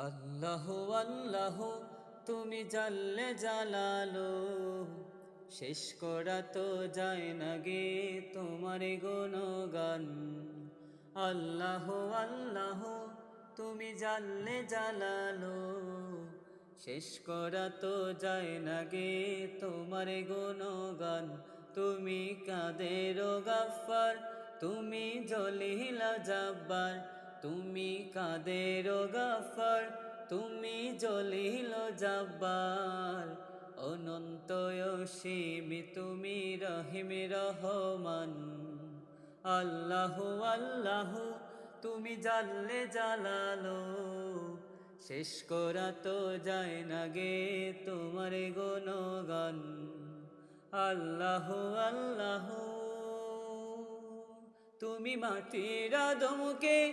আল্লাহ আল্লাহ, তুমি জানলে জালালো। শেষ করা তো যায় না গে তোমার গুণগান। আল্লাহ আল্লাহ, তুমি জানলে জালালো। শেষ করা তো যায় না গে তোমার গুণগান। তুমি কাদের গাফার তুমি জলিলা জাব্বার। তুমি কাদের গাফার? তুমি জলিল জাব্বার। অনন্ত অসীমি তুমি রহিম রহমান। আল্লাহ আল্লাহ, তুমি জানলে জালালো। শেষ করা তো যায় না গে তোমার গুণগান। আল্লাহ আল্লাহ, তুমি মাটির আদমকে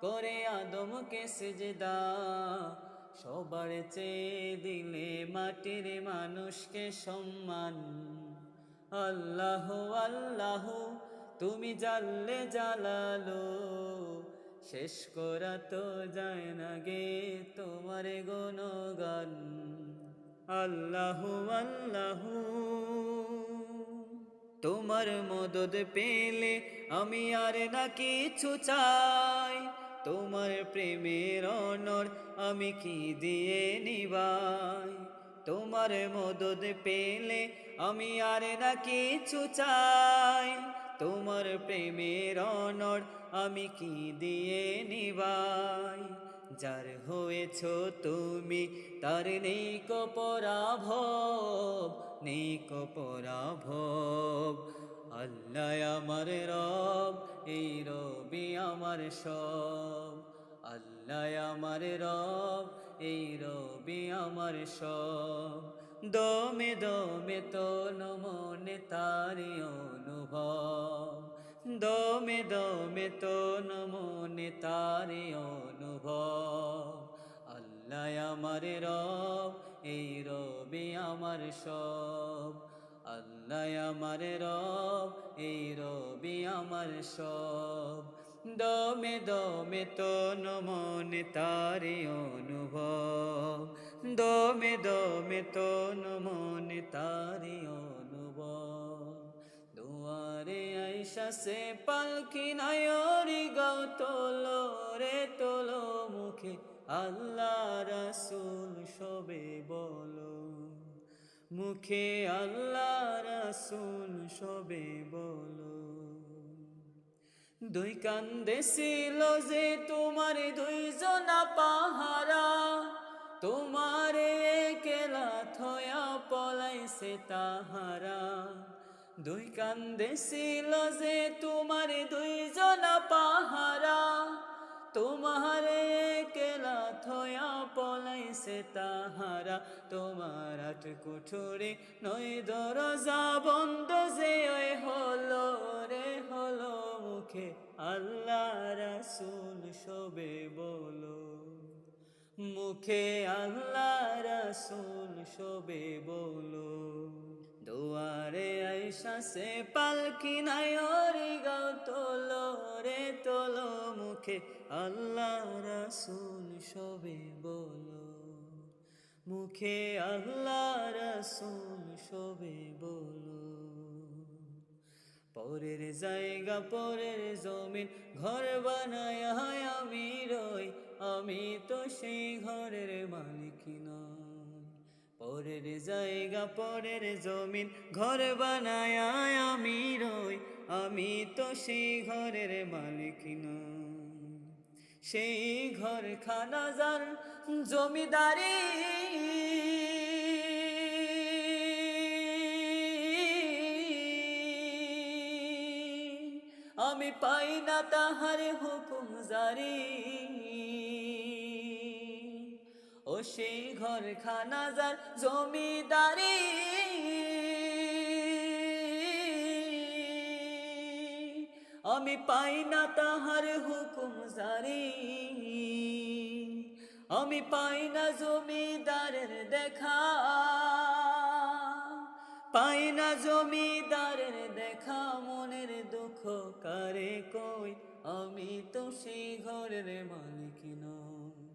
করে আদমকে সেজদা। সবার চেয়ে দিলে মাটির মানুষকে সম্মান। আল্লাহ আল্লাহ, তুমি জানলে জালালো। শেষ করা তো যায় না গে তোমার গুণগান। আল্লাহ আল্লাহ, তোমার মদদ পেলে আমি আর না কিছু চাই। তোমার প্রেমের অনর আমি কি দিয়ে নিবাই? তোমার মদদ পেলে আমি আর না কিছু চাই। তোমার প্রেমের অনর আমি কি দিয়ে নিবাই? যার হয়েছ তুমি তার নেই কপরাভব নেই কপরাভব। আল্লাহ আমার রব, এই রবি আমার সব। আল্লাহ আমার রব, এই রবি আমার সব। দমে দমে তো মনে তারি অনুভব। দমে দমে তো মনে তারি অনুভব। আল্লাহ আমার রব, এই রবি আমার সব। আল্লাহ আমার রব, এই রবি আমার সব। দমে দমে তো মনে তারি অনুভব। দমে দমে তো মনে তারি অনুভব। দুয়ারে আইসা সে পালকি নায়রি গাও তোলো রে তোলো মুখে। আল্লাহ রাসুল সবে বলো মুখে আল্লাহ রাসুল সবে বলো। দুই কান্দে ছিল যে তোমার দুইজনা পাহারা, তোমার কেলা থয়া পলাইছে তাহারা। দুই কান্দে ছিল যে তোমার দুইজনা পাহারা তোমার কেলা থয়া পলাইছে তাহারা। তোমার আট কুঠুরে নয় দরজা বন্ধ যে ওই হলো রে, হলো মুখে আল্লাহ রাসুল সবে বলো। মুখে আল্লাহ রাসুল সবে বলো। দুয়ারে আইসা সে পালকি নাই মুখে আল্লাহ রাসুল সবে বলো। মুখে আল্লাহ রাসুল সবে বলো। পরের জায়গা, পরের জমিন ঘর বানায় আমি রই, আমি তো সেই ঘরের মালিক নয় পরের জায়গা, পরের জমিন ঘর বানায় আমি রই, আমি তো সেই ঘরের মালিক নই। সেই ঘর খানা যার জমিদারি। আমি পাই না তাহার হুকুম জারি। ও সেই ঘর খানা যার জমিদারি। আমি পাই না তাহার হুকুম জারি। আমি পাই না জমিদারের দেখা। পাই না জমিদারের দেখা, মনের দুঃখ কারে কই? আমি তো সেই ঘরের মালিক নই।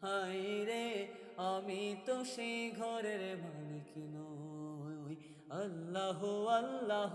হাই রে, আমি তো সেই ঘরের মালিক নই। আল্লাহ আল্লাহ